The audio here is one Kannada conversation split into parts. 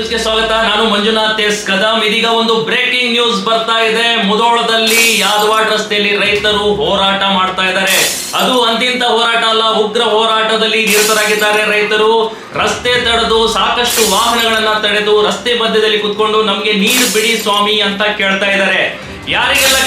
ನ್ಯೂಸ್ಗೆ ಸ್ವಾಗತ. ನಾನು ಮಂಜುನಾಥ್ ಎಸ್ ಕದಂ. ಇದೀಗ ಒಂದು ಬ್ರೇಕಿಂಗ್ ನ್ಯೂಸ್ ಬರ್ತಾ ಇದೆ. ಮುದೋಳದಲ್ಲಿ ಯಾದವಾಡ್ ರಸ್ತೆಯಲ್ಲಿ ರೈತರು ಹೋರಾಟ ಮಾಡ್ತಾ ಇದ್ದಾರೆ. ಅದು ಅಂತಿಂತ ಹೋರಾಟ ಅಲ್ಲ, ಉಗ್ರ ಹೋರಾಟದಲ್ಲಿ ನಿರತರಾಗಿದ್ದಾರೆ ರೈತರು. ರಸ್ತೆ ತಡೆದು ಸಾಕಷ್ಟು ವಾಹನಗಳನ್ನ ತಡೆದು ರಸ್ತೆ ಮಧ್ಯದಲ್ಲಿ ಕುತ್ಕೊಂಡು ನಮ್ಗೆ ನೀರು ಬಿಡಿ ಸ್ವಾಮಿ ಅಂತ ಕೇಳ್ತಾ ಇದ್ದಾರೆ. ಯಾರಿಗೆಲ್ಲ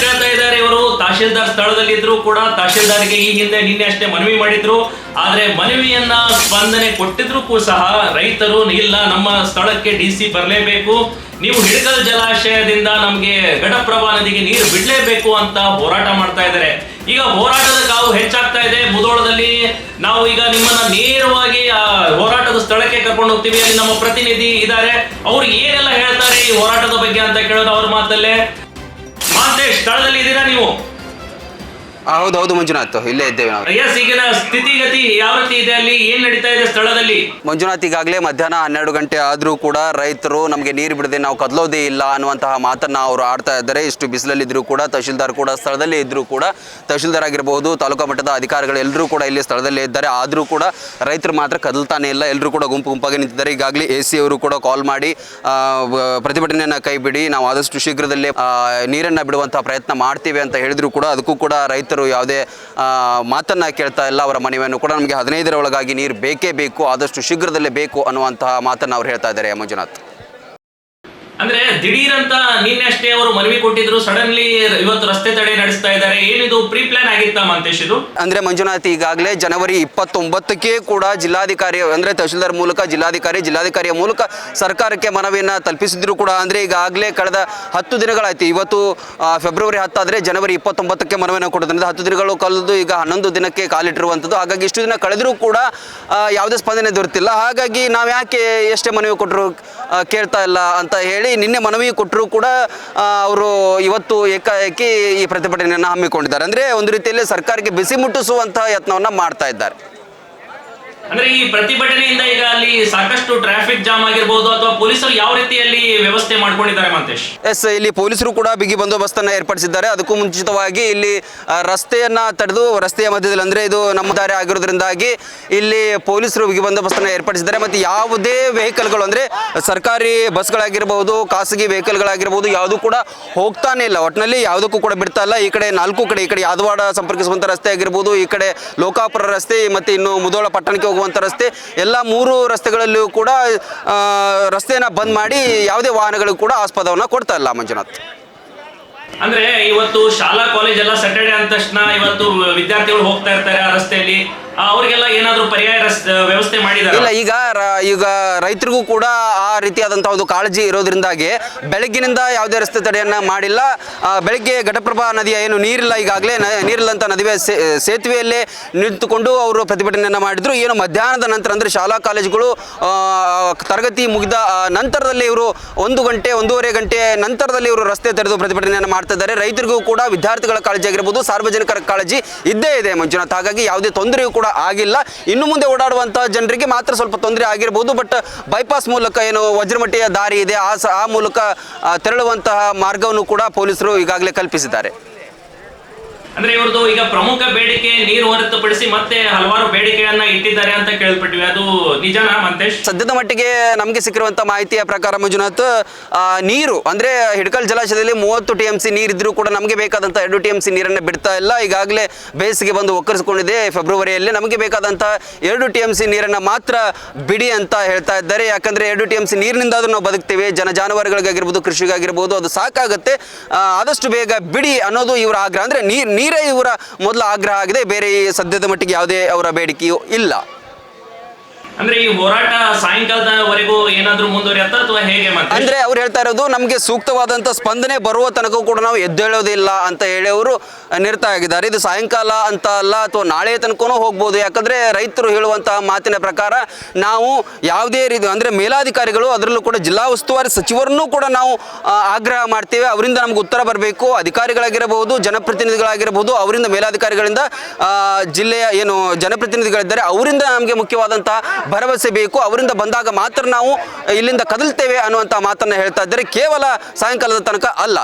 ತಹಶೀಲ್ದಾರ್ ಸ್ಥಳದಲ್ಲಿ ಇದ್ರು ಕೂಡ ತಹಶೀಲ್ದಾರ್ಗೆ ಈ ಹಿಂದೆ ನಿನ್ನೆ ಅಷ್ಟೇ ಮನವಿ ಮಾಡಿದ್ರು. ಆದ್ರೆ ಮನವಿಯನ್ನ ಸ್ಪಂದನೆ ಕೊಟ್ಟಿದ್ರು ಸಹ ರೈತರು, ಇಲ್ಲ, ನಮ್ಮ ಸ್ಥಳಕ್ಕೆ ಡಿ ಸಿ ಬರಲೇಬೇಕು. ನೀವು ಹಿಡಕಲ್ ಜಲಾಶಯದಿಂದ ನಮ್ಗೆ ಘಟಪ್ರಭಾ ನದಿಗೆ ನೀರು ಬಿಡ್ಲೇಬೇಕು ಅಂತ ಹೋರಾಟ ಮಾಡ್ತಾ ಇದ್ದಾರೆ. ಈಗ ಹೋರಾಟದ ಕಾವು ಹೆಚ್ಚಾಗ್ತಾ ಇದೆ. ಮುದೋಳದಲ್ಲಿ ನಾವು ಈಗ ನಿಮ್ಮನ್ನ ನೇರವಾಗಿ, ಆ, ಹೋರಾಟದ ಸ್ಥಳಕ್ಕೆ ಕರ್ಕೊಂಡು ಹೋಗ್ತೀವಿ. ಅಲ್ಲಿ ನಮ್ಮ ಪ್ರತಿನಿಧಿ ಇದ್ದಾರೆ. ಅವ್ರು ಏನೆಲ್ಲ ಹೇಳ್ತಾರೆ ಈ ಹೋರಾಟದ ಬಗ್ಗೆ ಅಂತ ಕೇಳೋದು ಅವ್ರ ಮಾತಲ್ಲೇ. ಮಾತೇ ಸ್ಥಳದಲ್ಲಿ ಇದ್ದೀರಾ ನೀವು? ಆ, ಹೌದು ಹೌದು ಮಂಜುನಾಥ್ ಇಲ್ಲೇ ಇದ್ದೇವೆ ನಾವು. ಎಸ್ ಈಗಿನ ಸ್ಥಿತಿಗತಿ ಯಾವ ರೀತಿ ಇದೆ ಅಲ್ಲಿ? ಏನ್ ನಡೀತಾ ಇದೆ ಸ್ಥಳದಲ್ಲಿ? ಮಂಜುನಾಥ್ ಈಗಾಗಲೇ ಮಧ್ಯಾಹ್ನ ಹನ್ನೆರಡು ಗಂಟೆ ಆದರೂ ಕೂಡ ರೈತರು ನಮಗೆ ನೀರು ಬಿಡದೆ ನಾವು ಕದಲೋದೇ ಇಲ್ಲ ಅನ್ನುವಂತಹ ಮಾತನ್ನ ಅವರು ಆಡ್ತಾ ಇದ್ದಾರೆ. ಇಷ್ಟು ಬಿಸಿಲಲ್ಲಿದ್ದರೂ ಕೂಡ ತಹಶೀಲ್ದಾರ್ ಕೂಡ ಸ್ಥಳದಲ್ಲೇ ಇದ್ದರೂ ಕೂಡ ತಹಶೀಲ್ದಾರ್ ಆಗಿರಬಹುದು ತಾಲೂಕಾ ಮಟ್ಟದ ಅಧಿಕಾರಿಗಳು ಎಲ್ಲರೂ ಕೂಡ ಇಲ್ಲಿ ಸ್ಥಳದಲ್ಲೇ ಇದ್ದಾರೆ. ಆದರೂ ಕೂಡ ರೈತರು ಮಾತ್ರ ಕದಲ್ತಾನೆ ಇಲ್ಲ ಎಲ್ಲರೂ ಕೂಡ ಗುಂಪು ಗುಂಪಾಗಿ ನಿಂತಿದ್ದಾರೆ. ಈಗಾಗಲೇ ಎ ಸಿ ಅವರು ಕೂಡ ಕಾಲ್ ಮಾಡಿ ಪ್ರತಿಭಟನೆಯನ್ನು ಕೈ ಬಿಡಿ ನಾವು ಆದಷ್ಟು ಶೀಘ್ರದಲ್ಲೇ ನೀರನ್ನು ನೀರನ್ನ ಬಿಡುವಂತಹ ಪ್ರಯತ್ನ ಮಾಡ್ತೀವಿ ಅಂತ ಹೇಳಿದ್ರು ಕೂಡ ಅದಕ್ಕೂ ಕೂಡ ರೈತರು ಯಾವುದೇ ಮಾತನ್ನು ಮಾತನ್ನ ಕೇಳ್ತಾ ಇಲ್ಲ, ಅವರ ಮನವಿಯನ್ನು ಕೂಡ ನಮಗೆ ಹದಿನೈದರ ಒಳಗಾಗಿ ನೀರು ಬೇಕೇ ಬೇಕು, ಆದಷ್ಟು ಶೀಘ್ರದಲ್ಲೇ ಬೇಕು ಅನ್ನುವಂತಹ ಮಾತನ್ನು ಅವ್ರು ಹೇಳ್ತಾ ಇದ್ದಾರೆ ಮಂಜುನಾಥ್ ಅಂದ್ರೆ ದಿಢೀರ್ ಅಂತ ನಿನ್ನೆಷ್ಟೇ ಅವರು ಮನವಿ ಕೊಟ್ಟಿದ್ರು. ಸಡನ್ಲಿ ಇವತ್ತು ರಸ್ತೆ ತಡೆ ನಡೆಸ್ತಾ ಇದ್ದಾರೆ. ಏನಿದು ಪ್ರೀ ಪ್ಲಾನ್ ಆಗಿತ್ತಾ ಮಂತೇಶ್ ಇದು? ಅಂದ್ರೆ ಮಂಜುನಾಥ್ ಈಗಾಗಲೇ ಜನವರಿ ಇಪ್ಪತ್ತೊಂಬತ್ತಕ್ಕೆ ಕೂಡ ಜಿಲ್ಲಾಧಿಕಾರಿ ಅಂದ್ರೆ ತಹಶೀಲ್ದಾರ್ ಮೂಲಕ ಜಿಲ್ಲಾಧಿಕಾರಿ, ಜಿಲ್ಲಾಧಿಕಾರಿಯ ಮೂಲಕ ಸರ್ಕಾರಕ್ಕೆ ಮನವಿಯನ್ನ ತಲುಪಿಸಿದ್ರು ಕೂಡ. ಅಂದ್ರೆ ಈಗಾಗಲೇ ಕಳೆದ ಹತ್ತು ದಿನಗಳಾಯ್ತು. ಇವತ್ತು ಫೆಬ್ರವರಿ ಹತ್ತಾದ್ರೆ ಜನವರಿ ಇಪ್ಪತ್ತೊಂಬತ್ತಕ್ಕೆ ಮನವಿಯನ್ನು ಕೊಡೋದ್ರಿಂದ ಹತ್ತು ದಿನಗಳು ಕಳೆದು ಈಗ ಹನ್ನೊಂದು ದಿನಕ್ಕೆ ಕಾಲಿಟ್ಟಿರುವಂಥದ್ದು ಹಾಗಾಗಿ ಇಷ್ಟು ದಿನ ಕಳೆದರೂ ಕೂಡ ಯಾವುದೇ ಸ್ಪಂದನೆ ದೊರೆತಿಲ್ಲ. ಹಾಗಾಗಿ ನಾವು ಯಾಕೆ ಎಷ್ಟೇ ಮನವಿ ಕೊಟ್ಟರು ಕೇಳ್ತಾ ಇಲ್ಲ ಅಂತ ಹೇಳಿ ನಿನ್ನೆ ಮನವಿ ಕೊಟ್ಟರೂ ಕೂಡ ಅವರು ಇವತ್ತು ಏಕಾಏಕಿ ಈ ಪ್ರತಿಭಟನೆಯನ್ನು ಹಮ್ಮಿಕೊಂಡಿದ್ದಾರೆ. ಅಂದರೆ ಒಂದು ರೀತಿಯಲ್ಲಿ ಸರ್ಕಾರಕ್ಕೆ ಬಿಸಿ ಮುಟ್ಟಿಸುವಂತಹ ಯತ್ನವನ್ನು ಮಾಡ್ತಾ ಇದ್ದಾರೆ. ಅಂದ್ರೆ ಈ ಪ್ರತಿಭಟನೆಯಿಂದ ಈಗ ಅಲ್ಲಿ ಸಾಕಷ್ಟು ಟ್ರಾಫಿಕ್ ಜಾಮ್ ಆಗಿರ್ಬೋದು ಅಥವಾ ಪೊಲೀಸರು ಯಾವ ರೀತಿಯಲ್ಲಿ ವ್ಯವಸ್ಥೆ ಮಾಡ್ಕೊಂಡಿದ್ದಾರೆ ಮಂತೇಶ್? ಎಸ್ ಇಲ್ಲಿ ಪೊಲೀಸರು ಕೂಡ ಬಿಗಿ ಬಂದೋಬಸ್ತನ್ನು ಏರ್ಪಡಿಸಿದ್ದಾರೆ. ಅದಕ್ಕೂ ಮುಂಚಿತವಾಗಿ ಇಲ್ಲಿ ರಸ್ತೆಯನ್ನ ತಡೆದು, ರಸ್ತೆಯ ಮಧ್ಯದಲ್ಲಿ ಅಂದ್ರೆ ಇದು ನಮ್ಮ ದಾರಿ ಆಗಿರೋದ್ರಿಂದಾಗಿ ಇಲ್ಲಿ ಪೊಲೀಸರು ಬಿಗಿ ಬಂದೋಬಸ್ತನ್ನು ಏರ್ಪಡಿಸಿದ್ದಾರೆ. ಮತ್ತೆ ಯಾವುದೇ ವೆಹಿಕಲ್ಗಳು ಅಂದ್ರೆ ಸರ್ಕಾರಿ ಬಸ್ಗಳಾಗಿರ್ಬಹುದು ಖಾಸಗಿ ವೆಹಿಕಲ್ಗಳಾಗಿರ್ಬಹುದು ಯಾವುದು ಕೂಡ ಹೋಗ್ತಾನೆ ಇಲ್ಲ. ಒಟ್ಟಿನಲ್ಲಿ ಯಾವುದಕ್ಕೂ ಕೂಡ ಬಿಡ್ತಾ ಇಲ್ಲ. ಈ ಕಡೆ ನಾಲ್ಕು ಕಡೆ, ಈ ಕಡೆ ಯಾದವಾಡ ಸಂಪರ್ಕಿಸುವಂತ ರಸ್ತೆ ಆಗಿರ್ಬಹುದು ಈ ಕಡೆ ಲೋಕಾಪುರ ರಸ್ತೆ, ಮತ್ತೆ ಇನ್ನು ಮುದೋಳ ಪಟ್ಟಣಕ್ಕೆ ಹೋಗುವಂಥ ರಸ್ತೆ. ಎಲ್ಲ ಮೂರು ರಸ್ತೆಗಳಲ್ಲಿಯೂ ಕೂಡ ರಸ್ತೆಯನ್ನು ಬಂದ್ ಮಾಡಿ ಯಾವುದೇ ವಾಹನಗಳಿಗೂ ಕೂಡ ಆಸ್ಪದವನ್ನು ಕೊಡ್ತಾ ಇಲ್ಲ ಮಂಜುನಾಥ್. ಅಂದ್ರೆ ಇವತ್ತು ಶಾಲಾ, ಕಾಲೇಜ್ ಎಲ್ಲ ಸ್ಯಾಟರ್ಡೆ ಅಂದ ತಕ್ಷಣ ಇವತ್ತು ವಿದ್ಯಾರ್ಥಿಗಳು ಹೋಗ್ತಾ ಇರ್ತಾರೆ ಆ ರಸ್ತೆಯಲ್ಲಿ. ಅವ್ರಿಗೆಲ್ಲ ಏನಾದರೂ ಪರ್ಯಾಯ ವ್ಯವಸ್ಥೆ ಮಾಡಿದ್ದಾರೆ ಇಲ್ಲ, ಈಗ ಈಗ ರೈತರಿಗೂ ಕೂಡ ಆ ರೀತಿಯಾದಂತಹ ಒಂದು ಕಾಳಜಿ ಇರೋದ್ರಿಂದಾಗಿ ಬೆಳಗ್ಗಿನಿಂದ ಯಾವುದೇ ರಸ್ತೆ ತಡೆಯನ್ನ ಮಾಡಿಲ್ಲ. ಬೆಳಗ್ಗೆ ಘಟಪ್ರಭಾ ನದಿಯ ಏನು ನೀರಿಲ್ಲ, ಈಗಾಗಲೇ ನೀರಿಲ್ಲಂತ ನದಿಯ ಸೇತುವೆಯಲ್ಲೇ ನಿಂತುಕೊಂಡು ಅವರು ಪ್ರತಿಭಟನೆಯನ್ನ ಮಾಡಿದ್ರು. ಏನು ಮಧ್ಯಾಹ್ನದ ನಂತರ ಅಂದರೆ ಶಾಲಾ ಕಾಲೇಜುಗಳು ತರಗತಿ ಮುಗಿದ ನಂತರದಲ್ಲಿ ಇವರು ಒಂದು ಗಂಟೆ, ಒಂದೂವರೆ ಗಂಟೆ ನಂತರದಲ್ಲಿ ಇವರು ರಸ್ತೆ ತೆರೆದು ಪ್ರತಿಭಟನೆಯನ್ನು ಮಾಡ್ತಾ ಇದ್ದಾರೆ ರೈತರಿಗೂ ಕೂಡ ವಿದ್ಯಾರ್ಥಿಗಳ ಕಾಳಜಿ ಆಗಿರ್ಬೋದು, ಸಾರ್ವಜನಿಕರ ಕಾಳಜಿ ಇದ್ದೇ ಇದೆ ಮಂಜುನಾಥ್. ಹಾಗಾಗಿ ಯಾವುದೇ ತೊಂದರೆಯೂ ಕೂಡ ಆಗಿಲ್ಲ. ಇನ್ನು ಮುಂದೆ ಓಡಾಡುವಂತಹ ಜನರಿಗೆ ಮಾತ್ರ ಸ್ವಲ್ಪ ತೊಂದರೆ ಆಗಿರ್ಬೋದು. ಬಟ್ ಬೈಪಾಸ್ ಮೂಲಕ ಏನು ವಜ್ರಮಟ್ಟಿಯ ದಾರಿ ಇದೆ. ಆ ಆ ಮೂಲಕ ತೆರಳುವಂತಹ ಮಾರ್ಗವನ್ನು ಕೂಡ ಪೊಲೀಸರು ಈಗಾಗಲೇ ಕಲ್ಪಿಸಿದ್ದಾರೆ. ಅಂದ್ರೆ ಇವ್ರದ್ದು ಈಗ ಪ್ರಮುಖ ಬೇಡಿಕೆ ನೀರು ಹೊರತುಪಡಿಸಿ ಮತ್ತೆ ಹಲವಾರು ಬೇಡಿಕೆಯನ್ನ ಇಟ್ಟಿದ್ದಾರೆ ಅಂತ ಕೇಳ್ಪಟ್ಟಿವಿ ಅದು ನಿಜನಾ ಮಂತೇಶ್? ಸದ್ಯದ ಮಟ್ಟಿಗೆ ನಮಗೆ ಸಿಕ್ಕಿರುವಂತ ಮಾಹಿತಿಯ ಪ್ರಕಾರ ಮಂಜುನಾಥ್ ನೀರು, ಅಂದ್ರೆ ಹಿಡ್ಕಲ್ ಜಲಾಶಯದಲ್ಲಿ ಮೂವತ್ತು ಟಿ ಎಂ ಸಿ ನೀರಿದ್ರೂ ಕೂಡ ನಮಗೆ ಬೇಕಾದಂಥ ಎರಡು ಟಿ ಎಂ ಸಿ ನೀರನ್ನು ಬಿಡ್ತಾ ಇಲ್ಲ. ಈಗಾಗಲೇ ಬೇಸಿಗೆ ಬಂದು ಒಕ್ಕರಿಸಿಕೊಂಡಿದೆ. ಫೆಬ್ರವರಿಯಲ್ಲಿ ನಮಗೆ ಬೇಕಾದಂಥ ಎರಡು ಟಿ ಎಂ ಸಿ ನೀರನ್ನು ಮಾತ್ರ ಬಿಡಿ ಅಂತ ಹೇಳ್ತಾ ಇದ್ದಾರೆ. ಯಾಕಂದ್ರೆ ಎರಡು ಟಿ ಎಂ ಸಿ ನೀರಿನಿಂದಾದ್ರೂ ನಾವು ಬದುಕ್ತೇವೆ. ಜನ ಜಾನುವಾರುಗಳಿಗಾಗಿರ್ಬೋದು, ಕೃಷಿಗಾಗಿರ್ಬೋದು, ಅದು ಸಾಕಾಗುತ್ತೆ. ಆದಷ್ಟು ಬೇಗ ಬಿಡಿ ಅನ್ನೋದು ಇವರ ಆಗ್ರಹ. ಅಂದ್ರೆ ನೀರು ನೀರೇ ಇವರ ಮೊದಲ ಆಗ್ರಹ ಆಗಿದೆ. ಬೇರೆ ಸದ್ಯದ ಮಟ್ಟಿಗೆ ಯಾವುದೇ ಅವರ ಬೇಡಿಕೆಯೂ ಇಲ್ಲ. ಅಂದ್ರೆ ಈ ಹೋರಾಟ ಸಾಯಂಕಾಲದವರೆಗೂ ಏನಾದ್ರೂ ಮುಂದುವರಿಯತ್ತ ಅಥವಾ ಹೇಗೆ ಅಂದ್ರೆ ಅವ್ರು ಹೇಳ್ತಾ ಇರೋದು, ನಮಗೆ ಸೂಕ್ತವಾದಂತ ಸ್ಪಂದನೆ ಬರುವ ತನಕ ಕೂಡ ನಾವು ಎದ್ದೇಳೋದಿಲ್ಲ ಅಂತ ಹೇಳಿ ಅವರು ನಿರ್ತಾ ಆಗಿದ್ದಾರೆ. ಇದು ಸಾಯಂಕಾಲ ಅಂತ ಅಲ್ಲ, ಅಥವಾ ನಾಳೆ ತನಕನೂ ಹೋಗ್ಬೋದು. ಯಾಕಂದ್ರೆ ರೈತರು ಹೇಳುವಂತಹ ಮಾತಿನ ಪ್ರಕಾರ ನಾವು ಯಾವುದೇ ರೀತಿ, ಅಂದ್ರೆ ಮೇಲಾಧಿಕಾರಿಗಳು ಅದರಲ್ಲೂ ಕೂಡ ಜಿಲ್ಲಾ ಉಸ್ತುವಾರಿ ಸಚಿವರನ್ನೂ ಕೂಡ ನಾವು ಆಗ್ರಹ ಮಾಡ್ತೇವೆ. ಅವರಿಂದ ನಮ್ಗೆ ಉತ್ತರ ಬರಬೇಕು. ಅಧಿಕಾರಿಗಳಾಗಿರಬಹುದು, ಜನಪ್ರತಿನಿಧಿಗಳಾಗಿರಬಹುದು, ಅವರಿಂದ ಮೇಲಾಧಿಕಾರಿಗಳಿಂದ ಜಿಲ್ಲೆಯ ಏನು ಜನಪ್ರತಿನಿಧಿಗಳಿದ್ದಾರೆ, ಅವರಿಂದ ನಮಗೆ ಮುಖ್ಯವಾದಂತಹ ಭರವಸೆ ಬೇಕು ಅವರಿಂದ ಬಂದಾಗ ಮಾತ್ರ ನಾವು ಇಲ್ಲಿಂದ ಕದಲ್ತೇವೆ ಅನ್ನುವಂಥ ಮಾತನ್ನು ಹೇಳ್ತಾ ಇದ್ದಾರೆ. ಕೇವಲ ಸಾಯಂಕಾಲದ ತನಕ ಅಲ್ಲ.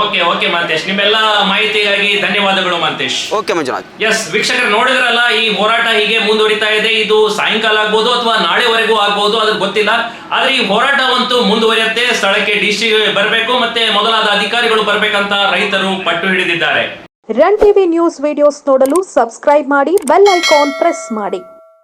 Okay okay Mantesh. ನಿಮ್ಮೆಲ್ಲ ಮಾಹಿತಿಗಾಗಿ ಧನ್ಯವಾದಗಳು ಮಂತೇಶ್. ಓಕೆ ಮಂಜುನಾಥ್. ಎಸ್ ವೀಕ್ಷಕರು ನೋಡಿದ್ರಲ್ಲ ಈ ಹೋರಾಟ ಹೀಗೆ ಮುಂದುವರಿತಾ ಇದೆ. ಇದು ಸಾಯಂಕಾಲ ಆಗ್ಬೋದು ಅಥವಾ ನಾಳೆವರೆಗೂ ಆಗ್ಬೋದು ಅದ್ರ ಗೊತ್ತಿಲ್ಲ. ಆದ್ರೆ ಈ ಹೋರಾಟವಂತೂ ಮುಂದುವರಿಯುತ್ತೆ. ಸ್ಥಳಕ್ಕೆ ಡಿ ಸಿ ಬರಬೇಕು ಮತ್ತೆ ಮೊದಲಾದ ಅಧಿಕಾರಿಗಳು ಬರಬೇಕಂತ ರೈತರು ಪಟ್ಟು ಹಿಡಿದಿದ್ದಾರೆ. ರನ್ ಟಿವಿ ನ್ಯೂಸ್ ವಿಡಿಯೋಸ್ ನೋಡಲು ಸಬ್ಸ್ಕ್ರೈಬ್ ಮಾಡಿ ಬೆಲ್ ಐಕಾನ್ ಪ್ರೆಸ್ ಮಾಡಿ.